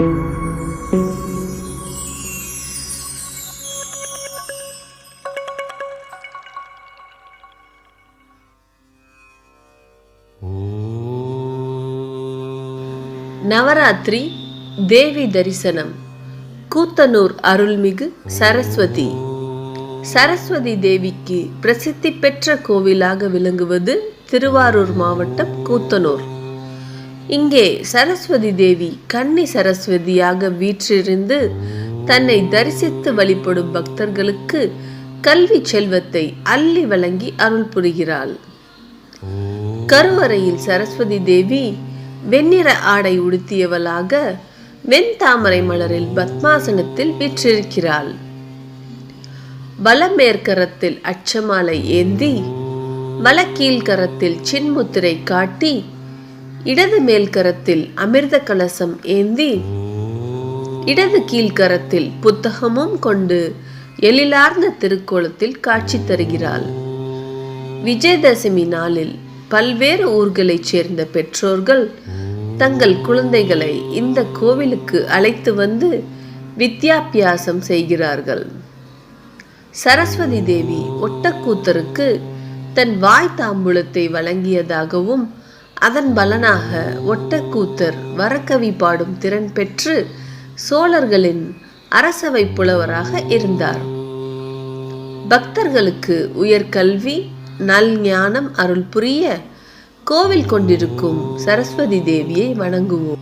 நவராத்திரி தேவி தரிசனம். கூத்தனூர் அருள்மிகு சரஸ்வதி. சரஸ்வதி தேவிக்கு பிரசித்தி பெற்ற கோவிலாக விளங்குவது திருவாரூர் மாவட்டம் கூத்தனூர். இங்கே சரஸ்வதி தேவி கன்னி சரஸ்வதியாக வீற்றிருந்து தன்னை தரிசித்து வழிபடும் பக்தர்களுக்கு கல்வி செல்வத்தை அள்ளி வழங்கி அருள் புரிகிறாள். கருவறையில் சரஸ்வதி தேவி வெண்ணிற ஆடை உடுத்தியவளாக வெண்தாமரை மலரில் பத்மாசனத்தில் வீற்றிருக்கிறாள். வலமேற்கரத்தில் அச்சமாலை ஏந்தி வலக்கீழ்கரத்தில் சின்முத்திரை காட்டி இடது மேல்கரத்தில் அமிர்த கலசம் ஏந்தி இடது கீழ்கரத்தில் புத்தகமும் கொண்டு எழிலார்ந்த திருக்கோலத்தில் காட்சி தருகிறாள். விஜயதசமி நாளில் பல்வேறு ஊர்களைச் சேர்ந்த பெற்றோர்கள் தங்கள் குழந்தைகளை இந்த கோவிலுக்கு அழைத்து வந்து வித்யாபியாசம் செய்கிறார்கள். சரஸ்வதி தேவி ஒட்டக்கூத்தருக்கு தன் வாய் தாம்பூலத்தை வழங்கியதாகவும் அதன் பலனாக ஒட்டக்கூத்தர் வரக்கவி பாடும் திறன் பெற்று சோழர்களின் அரசவை புலவராக இருந்தார். பக்தர்களுக்கு உயர்கல்வி நல் ஞானம் அருள் புரிய கோவில் கொண்டிருக்கும் சரஸ்வதி தேவியை வணங்குவோம்.